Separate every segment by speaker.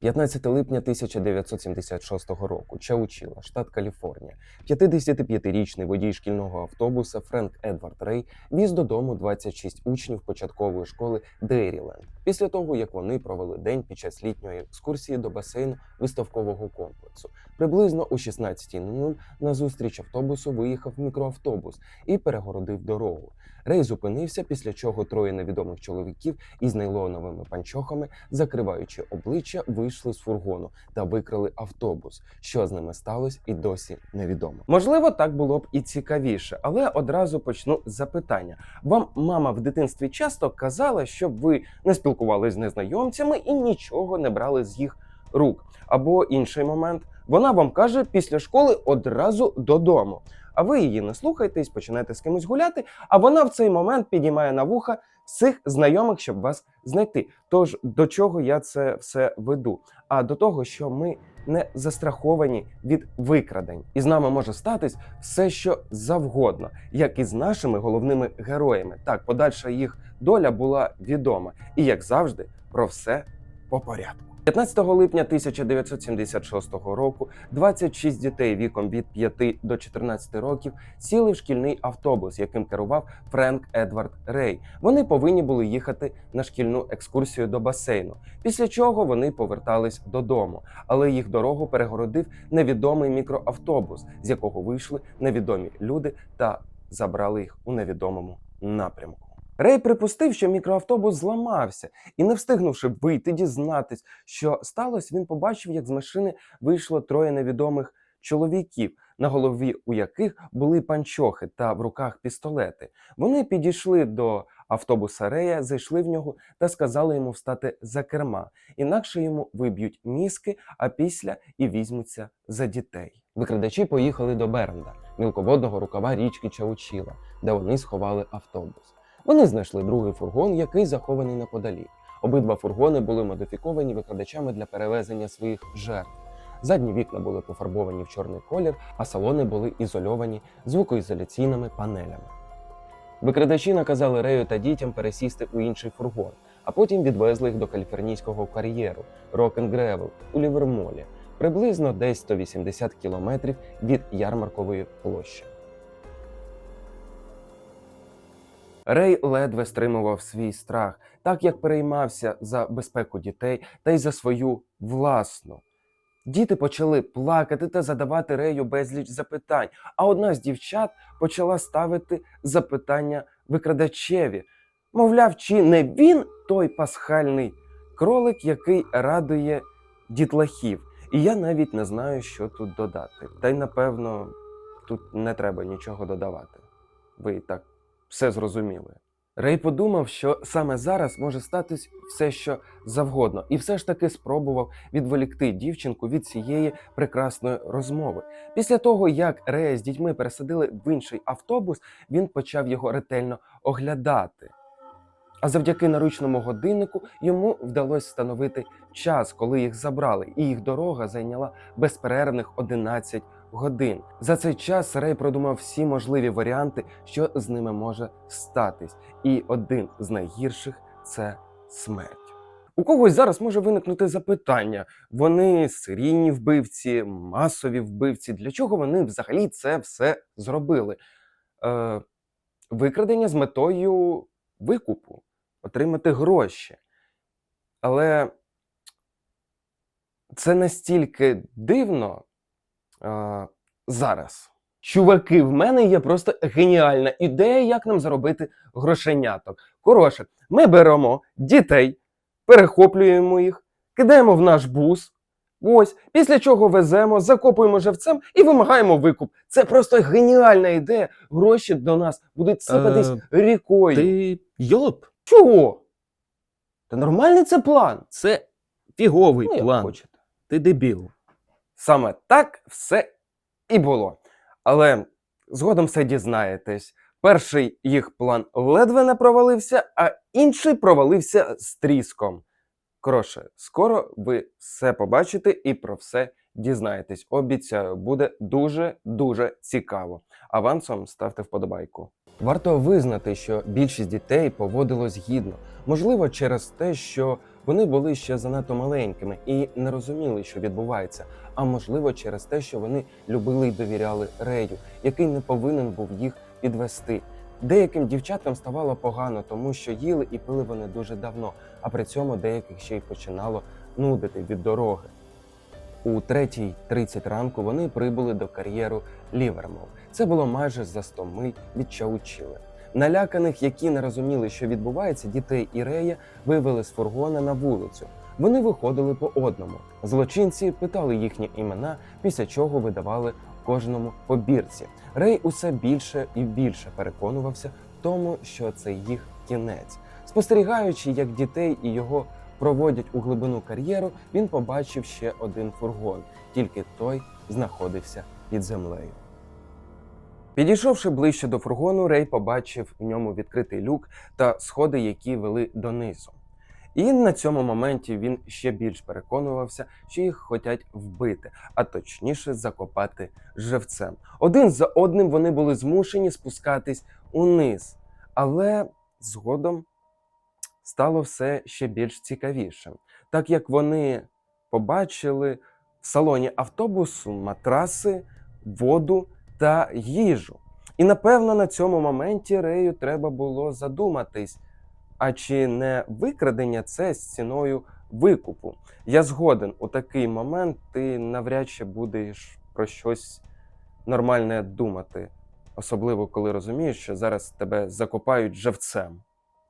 Speaker 1: 15 липня 1976 року. Чаучіла, штат Каліфорнія. 55-річний водій шкільного автобуса Френк Едвард Рей віз додому 26 учнів початкової школи Дейріленд. Після того, як вони провели день під час літньої екскурсії до басейну виставкового комплексу. Приблизно о 16.00 на зустріч автобусу виїхав мікроавтобус і перегородив дорогу. Рей зупинився, після чого троє невідомих чоловіків із нейлоновими панчохами, закриваючи обличчя, вийшли з фургону та викрали автобус. Що з ними сталося, і досі невідомо. Можливо, так було б і цікавіше, але одразу почну з запитання. Вам мама в дитинстві часто казала, щоб ви не спілкувалися з незнайомцями і нічого не брали з їх рук. Або інший момент, вона вам каже після школи одразу додому. А ви її не слухаєтесь, починаєте з кимось гуляти, а вона в цей момент підіймає на вуха всіх знайомих, щоб вас знайти. Тож до чого я це все веду? А до того, що ми не застраховані від викрадень, і з нами може статись все, що завгодно, як і з нашими головними героями. Так, подальша їх доля була відома, і як завжди, про все по порядку. 15 липня 1976 року 26 дітей віком від 5 до 14 років сіли в шкільний автобус, яким керував Френк Едвард Рей. Вони повинні були їхати на шкільну екскурсію до басейну, після чого вони повертались додому. Але їх дорогу перегородив невідомий мікроавтобус, з якого вийшли невідомі люди та забрали їх у невідомому напрямку. Рей припустив, що мікроавтобус зламався, і, не встигнувши вийти дізнатись, що сталося, він побачив, як з машини вийшло троє невідомих чоловіків, на голові у яких були панчохи та в руках пістолети. Вони підійшли до автобуса Рея, зайшли в нього та сказали йому встати за керма, інакше йому виб'ють мізки, а після і візьмуться за дітей. Викрадачі поїхали до Бернда, мілководного рукава річки Чаучіла, де вони сховали автобус. Вони знайшли другий фургон, який захований неподалік. Обидва фургони були модифіковані викрадачами для перевезення своїх жертв. Задні вікна були пофарбовані в чорний колір, а салони були ізольовані звукоізоляційними панелями. Викрадачі наказали Рею та дітям пересісти у інший фургон, а потім відвезли їх до каліфорнійського кар'єру Рок-н-Гревел у Лівермолі, приблизно десь 180 кілометрів від ярмаркової площі. Рей ледве стримував свій страх, так як переймався за безпеку дітей та й за свою власну. Діти почали плакати та задавати Рею безліч запитань, а одна з дівчат почала ставити запитання викрадачеві. Мовляв, чи не він той пасхальний кролик, який радує дітлахів? І я навіть не знаю, що тут додати. Та й напевно тут не треба нічого додавати. Ви так все зрозуміли. Рей подумав, що саме зараз може статись все, що завгодно, і все ж таки спробував відволікти дівчинку від цієї прекрасної розмови. Після того, як Рея з дітьми пересадили в інший автобус, він почав його ретельно оглядати. А завдяки наручному годиннику йому вдалося встановити час, коли їх забрали, і їх дорога зайняла безперервних 11 годин. За цей час Рей продумав всі можливі варіанти, що з ними може статись. І один з найгірших це смерть. У когось зараз може виникнути запитання: вони серійні вбивці, масові вбивці. Для чого вони взагалі це все зробили? Е, викрадення з метою викупу, отримати гроші. Але це настільки дивно е, зараз. Чуваки, в мене є просто геніальна ідея, як нам заробити грошеняток. Коротше, ми беремо дітей, перехоплюємо їх, кидаємо в наш бус. Ось, після чого веземо, закопуємо живцем і вимагаємо викуп. Це просто геніальна ідея. Гроші до нас будуть сипатись
Speaker 2: Е,
Speaker 1: рікою.
Speaker 2: Ти йолоп?
Speaker 1: Чого? Та нормальний це план.
Speaker 2: Це фіговий
Speaker 1: Ну,
Speaker 2: план.
Speaker 1: хочете.
Speaker 2: Ти дебіл.
Speaker 1: Саме так все і було. Але згодом все дізнаєтесь. Перший їх план ледве не провалився, а інший провалився з тріском. Коротше, скоро ви все побачите і про все дізнаєтесь. Обіцяю, буде дуже-дуже цікаво. Авансом ставте вподобайку. Варто визнати, що більшість дітей поводилось гідно, можливо, через те, що Вони були ще занадто маленькими і не розуміли, що відбувається. А можливо, через те, що вони любили й довіряли Рею, який не повинен був їх підвести. Деяким дівчаткам ставало погано, тому що їли і пили вони дуже давно, а при цьому деяких ще й починало нудити від дороги. У 3.30 ранку вони прибули до кар'єру Лівермол. Це було майже за 100 миль від Чаучіли. Наляканих, які не розуміли, що відбувається, дітей і Рея вивели з фургона на вулицю. Вони виходили по одному. Злочинці питали їхні імена, після чого видавали кожному по бірці. Рей усе більше і більше переконувався в тому, що це їх кінець. Спостерігаючи, як дітей і його проводять у глибину кар'єру, він побачив ще один фургон, тільки той знаходився під землею. Підійшовши ближче до фургону, Рей побачив в ньому відкритий люк та сходи, які вели донизу. І на цьому моменті він ще більш переконувався, що їх хочуть вбити, а точніше закопати живцем. Один за одним вони були змушені спускатись униз, але згодом стало все ще більш цікавішим, так як вони побачили в салоні автобусу матраси, воду та їжу. І напевно на цьому моменті Рею треба було задуматись, а чи не викрадення це з ціною викупу? Я згоден, у такий момент ти навряд чи будеш про щось нормальне думати, особливо коли розумієш, що зараз тебе закопають живцем.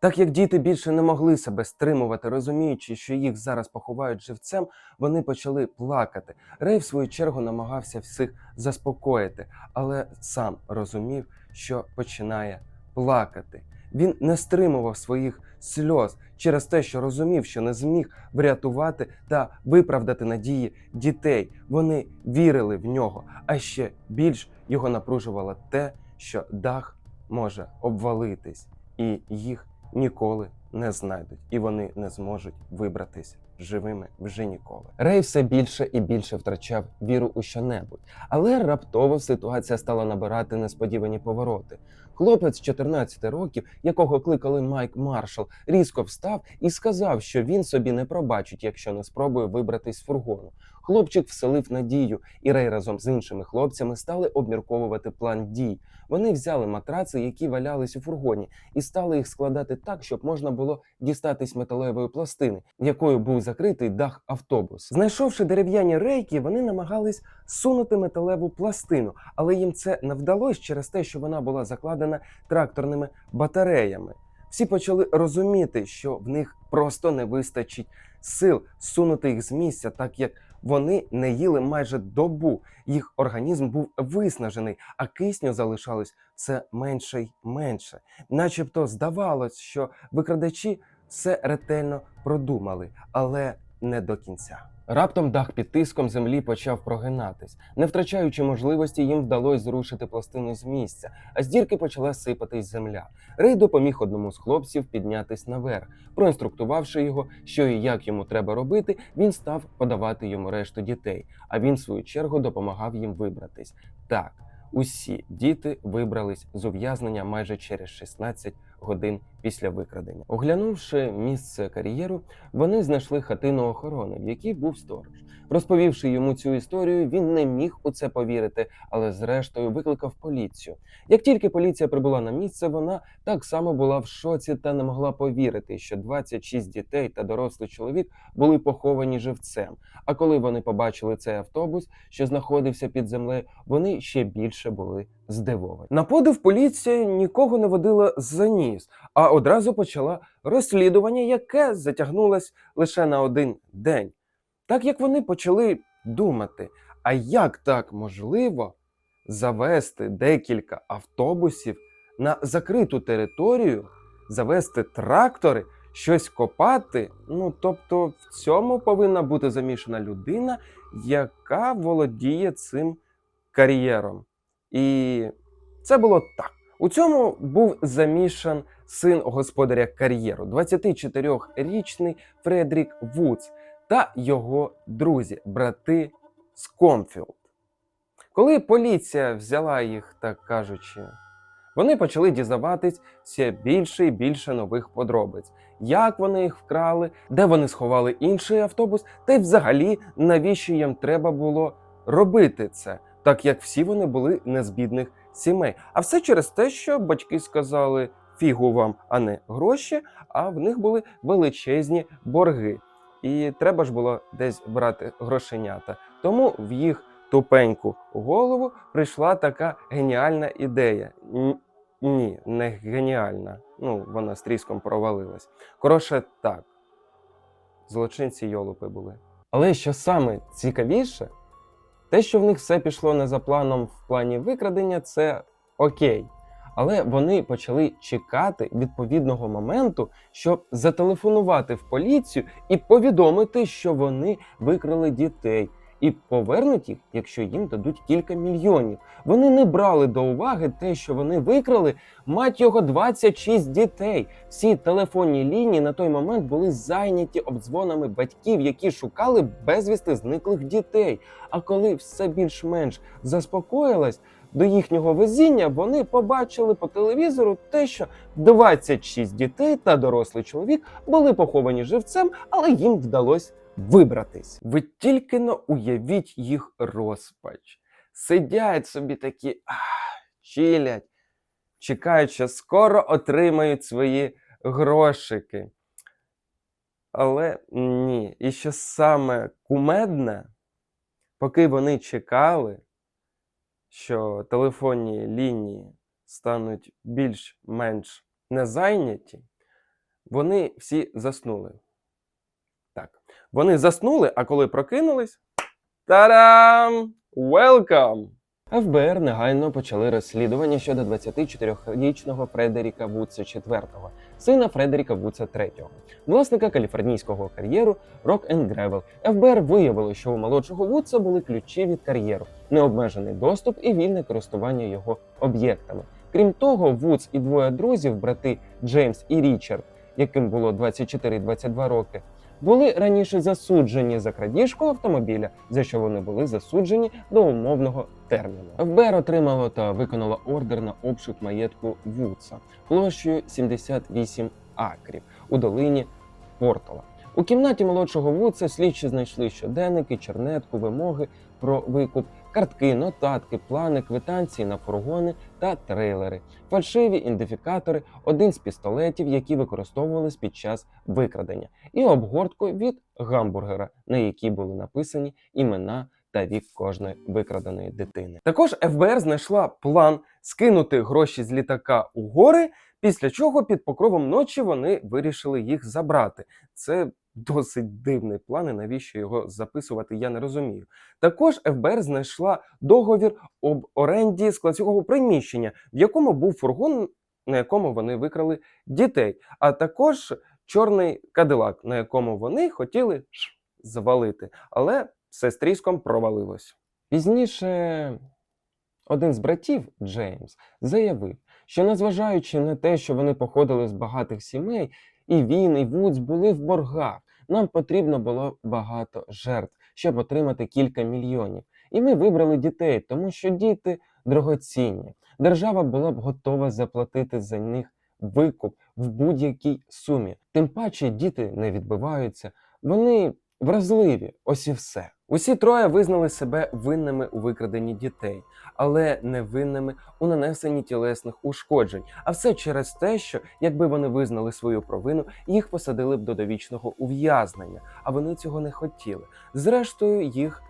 Speaker 1: Так як діти більше не могли себе стримувати, розуміючи, що їх зараз поховають живцем, вони почали плакати. Рей, в свою чергу, намагався всіх заспокоїти, але сам розумів, що починає плакати. Він не стримував своїх сльоз через те, що розумів, що не зміг врятувати та виправдати надії дітей. Вони вірили в нього, а ще більш його напружувало те, що дах може обвалитись, і їх ніколи не знайдуть, і вони не зможуть вибратись живими вже ніколи. Рей все більше і більше втрачав віру у щонебудь, але раптово ситуація стала набирати несподівані повороти. Хлопець 14 років, якого кликали Майк Маршал, різко встав і сказав, що він собі не пробачить, якщо не спробує вибратись з фургону. Хлопчик вселив надію, і Рей разом з іншими хлопцями стали обмірковувати план дій. Вони взяли матраци, які валялись у фургоні, і стали їх складати так, щоб можна було дістатись металевої пластини, якою був закритий дах автобус. Знайшовши дерев'яні рейки, вони намагались сунути металеву пластину, але їм це не вдалося через те, що вона була закладена тракторними батареями. Всі почали розуміти, що в них просто не вистачить сил сунути їх з місця, так як вони не їли майже добу. Їх організм був виснажений, а кисню залишалось все менше й менше. Начебто здавалось, що викрадачі все ретельно продумали, але не до кінця. Раптом дах під тиском землі почав прогинатись. Не втрачаючи можливості, їм вдалося зрушити пластину з місця, а з дірки почала сипатись земля. Рей допоміг одному з хлопців піднятись наверх. Проінструктувавши його, що і як йому треба робити, він став подавати йому решту дітей, а він, в свою чергу, допомагав їм вибратись. Так, усі діти вибрались з ув'язнення майже через 16 годин після викрадення. Оглянувши місце кар'єру, вони знайшли хатину охорони, в якій був сторож. Розповівши йому цю історію, він не міг у це повірити, але зрештою викликав поліцію. Як тільки поліція прибула на місце, вона так само була в шоці та не могла повірити, що 26 дітей та дорослий чоловік були поховані живцем. А коли вони побачили цей автобус, що знаходився під землею, вони ще більше були здивовані. На подив поліція нікого не водила за ніс, а одразу почала розслідування, яке затягнулось лише на один день. Так як вони почали думати, а як так можливо завести декілька автобусів на закриту територію, завести трактори, щось копати. Ну тобто, в цьому повинна бути замішана людина, яка володіє цим кар'єром. І це було так. У цьому був замішан син господаря кар'єру, 24-річний Фредрік Вудс та його друзі, брати Скомфілд. Коли поліція взяла їх, так кажучи, Вони почали дізнаватись більше і більше нових подробиць. Як вони їх вкрали, де вони сховали інший автобус, та й взагалі навіщо їм треба було робити це, так як всі вони були не з бідних сімей. А все через те, що батьки сказали фігу вам, а не гроші, а в них були величезні борги. І треба ж було десь брати грошенята. Тому в їх тупеньку голову прийшла така геніальна ідея. Ні, не геніальна. Ну, вона з тріском провалилась. Коротше, так. Злочинці йолупи були. Але що саме цікавіше, те, що в них все пішло не за планом в плані викрадення, це окей. Але вони почали чекати відповідного моменту, щоб зателефонувати в поліцію і повідомити, що вони викрали дітей, і повернуть їх, якщо їм дадуть кілька мільйонів. Вони не брали до уваги те, що вони викрали мать його 26 дітей. Всі телефонні лінії на той момент були зайняті обдзвонами батьків, які шукали безвісти зниклих дітей. А коли все більш-менш заспокоїлось, до їхнього везіння вони побачили по телевізору те, що 26 дітей та дорослий чоловік були поховані живцем, але їм вдалося вибратись. Ви тільки но уявіть їх розпач. Сидять собі такі, ах, чилять, чекають, що скоро отримають свої грошики. Але ні. І що саме кумедне, поки вони чекали, що телефонні лінії стануть більш-менш незайняті, вони всі заснули. Так, вони заснули, а коли прокинулись, Та-дам! Welcome! ФБР негайно почали розслідування щодо 24-річного Фредеріка Вудса IV, сина Фредеріка Вудса III, власника каліфорнійського кар'єру Rock and Gravel. ФБР виявило, що у молодшого Вудса були ключі від кар'єру, необмежений доступ і вільне користування його об'єктами. Крім того, Вудс і двоє друзів, брати Джеймс і Річард, яким було 24 і 22 роки, були раніше засуджені за крадіжку автомобіля, за що вони були засуджені до умовного терміну. ФБР отримало та виконало ордер на обшук маєтку Вудса площею 78 акрів у долині Портола. У кімнаті молодшого Вудса слідчі знайшли щоденники, чернетку, вимоги про викуп, картки, нотатки, плани, квитанції на фургони та трейлери, фальшиві ідентифікатори, один з пістолетів, які використовувались під час викрадення, і обгортку від гамбургера, на якій були написані імена та вік кожної викраденої дитини. Також ФБР знайшла план скинути гроші з літака у гори, після чого під покровом ночі вони вирішили їх забрати. Це досить дивний план, і навіщо його записувати, я не розумію. Також ФБР знайшла договір об оренді складського приміщення, в якому був фургон, на якому вони викрали дітей, а також чорний кадилак, на якому вони хотіли завалити, але все з тріском провалилось. Пізніше один з братів, Джеймс, заявив, що незважаючи на те, що вони походили з багатих сімей, і він, і Вудс були в боргах, нам потрібно було багато жертв, щоб отримати кілька мільйонів. І ми вибрали дітей, тому що діти дорогоцінні. Держава була б готова заплатити за них викуп в будь-якій сумі. Тим паче діти не відбиваються, вони вразливі, ось і все. Усі троє визнали себе винними у викраденні дітей, але не винними у нанесенні тілесних ушкоджень. А все через те, що якби вони визнали свою провину, їх посадили б до довічного ув'язнення, а вони цього не хотіли. Зрештою, їх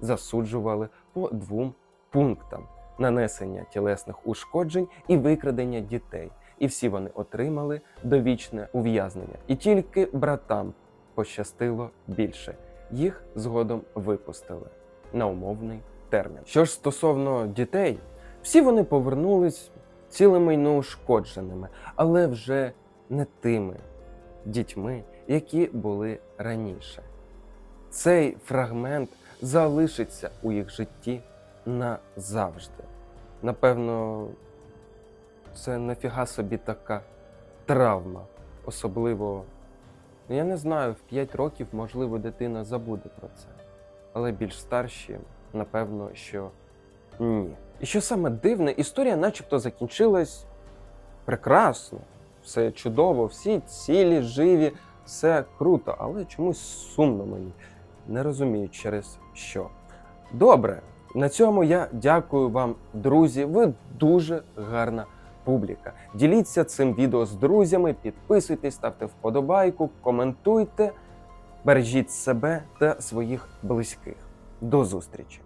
Speaker 1: засуджували по двом пунктам: нанесення тілесних ушкоджень і викрадення дітей. І всі вони отримали довічне ув'язнення. І тільки братам пощастило більше. Їх згодом випустили на умовний термін. Що ж стосовно дітей, всі вони повернулись цілими й неушкодженими, але вже не тими дітьми, які були раніше. Цей фрагмент залишиться у їх житті назавжди. Напевно, це нафіга собі така травма, особливо. Ну, я не знаю, в 5 років, можливо, дитина забуде про це. Але більш старші, напевно, що Ні. І що саме дивне, історія начебто закінчилась прекрасно, все чудово, всі цілі, живі, все круто, але чомусь сумно мені. Не розумію, через що. Добре, на цьому я дякую вам, друзі. Ви дуже гарна публіка. Діліться цим відео з друзями, підписуйтесь, ставте вподобайку, коментуйте, бережіть себе та своїх близьких. До зустрічі!